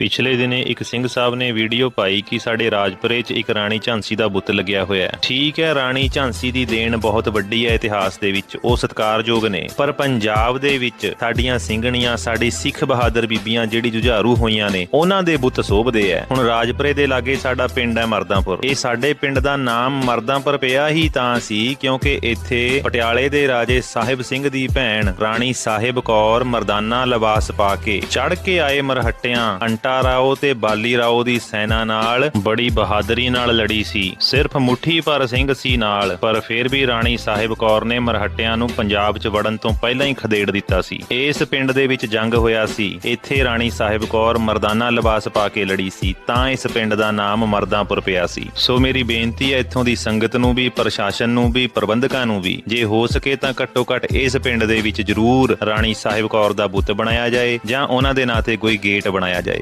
ਪਿਛਲੇ ਦਿਨੇ ਇੱਕ ਸਿੰਘ ਸਾਹਿਬ ਨੇ ਵੀਡੀਓ ਪਾਈ ਕਿ ਸਾਡੇ ਰਾਜਪੁਰੇ 'ਚ ਇੱਕ ਰਾਣੀ ਝਾਂਸੀ ਦਾ ਬੁੱਤ ਲੱਗਿਆ ਹੋਇਆ ਹੈ। ਠੀਕ ਹੈ, ਰਾਣੀ ਝਾਂਸੀ ਦੀ ਦੇਣ ਬਹੁਤ ਵੱਡੀ ਹੈ ਇਤਿਹਾਸ ਦੇ ਵਿੱਚ, ਉਹ ਸਤਿਕਾਰਯੋਗ ਨੇ। ਪਰ ਪੰਜਾਬ ਦੇ ਵਿੱਚ ਸਾਡੀਆਂ ਸਿੰਘਣੀਆਂ, ਸਾਡੀ ਸਿੱਖ ਬਹਾਦਰ ਬੀਬੀਆਂ ਜਿਹੜੀ ਜੁਝਾਰੂ ਹੋਈਆਂ ਨੇ, ਉਹਨਾਂ ਦੇ ਬੁੱਤ ਸੋਭਦੇ ਐ ਹੁਣ ਰਾਜਪੁਰੇ ਦੇ ਲਾਗੇ ਸਾਡਾ ਪਿੰਡ ਹੈ ਮਰਦਾਂਪੁਰ। ਇਹ ਸਾਡੇ ਪਿੰਡ ਦਾ ਨਾਮ ਮਰਦਾਂਪੁਰ ਪਿਆ ਹੀ ਤਾਂ ਸੀ, ਕਿਉਂਕਿ ਇੱਥੇ ਪਟਿਆਲੇ ਦੇ ਰਾਜੇ ਸਾਹਿਬ ਸਿੰਘ ਦੀ ਭੈਣ ਰਾਣੀ ਸਾਹਿਬ ਕੌਰ ਮਰਦਾਨਾ ਲਿਬਾਸ ਪਾ ਕੇ ਚੜ ਕੇ ਆਏ ਮਰਹੱਟਿਆਂ ਅੰਟਾ ਰਾਓ ਤੇ ਬਾਲੀ ਰਾਓ ਦੀ ਸੈਨਾ ਨਾਲ ਬੜੀ ਬਹਾਦਰੀ ਨਾਲ ਲੜੀ ਸੀ। ਸਿਰਫ ਮੁੱਠੀ ਭਰ ਸਿੰਘ ਸੀ ਨਾਲ, ਪਰ ਫਿਰ ਵੀ ਰਾਣੀ ਸਾਹਿਬ ਕੌਰ ਨੇ ਮਰਹੱਟਿਆਂ ਨੂੰ ਪੰਜਾਬ 'ਚ ਵੜਨ ਤੋਂ ਪਹਿਲਾਂ ਹੀ ਖਦੇੜ ਦਿੱਤਾ ਸੀ। ਇਸ ਪਿੰਡ ਦੇ ਵਿੱਚ ਜੰਗ ਹੋਇਆ ਸੀ। ਇੱਥੇ ਰਾਣੀ ਸਾਹਿਬ ਕੌਰ ਮਰਦਾਨਾ ਲਿਬਾਸ ਪਾ ਕੇ ਲੜੀ ਸੀ, ਤਾਂ ਇਸ ਪਿੰਡ ਦਾ ਨਾਮ ਮਰਦਾਂਪੁਰ ਪਿਆ ਸੀ। ਸੋ ਮੇਰੀ ਬੇਨਤੀ ਹੈ, ਇੱਥੋਂ ਦੀ ਸੰਗਤ ਨੂੰ ਵੀ, ਪ੍ਰਸ਼ਾਸਨ ਨੂੰ ਵੀ, ਪ੍ਰਬੰਧਕਾਂ ਨੂੰ ਵੀ, ਜੇ ਹੋ ਸਕੇ ਤਾਂ ਘੱਟੋ ਘੱਟ ਇਸ ਪਿੰਡ ਦੇ ਵਿੱਚ ਜ਼ਰੂਰ ਰਾਣੀ ਸਾਹਿਬ ਕੌਰ ਦਾ ਬੁੱਤ ਬਣਾਇਆ ਜਾਏ ਜਾਂ ਉਹਨਾਂ ਦੇ ਨਾਂ ਤੇ ਕੋਈ ਗੇਟ ਬਣਾਇਆ ਜਾਏ।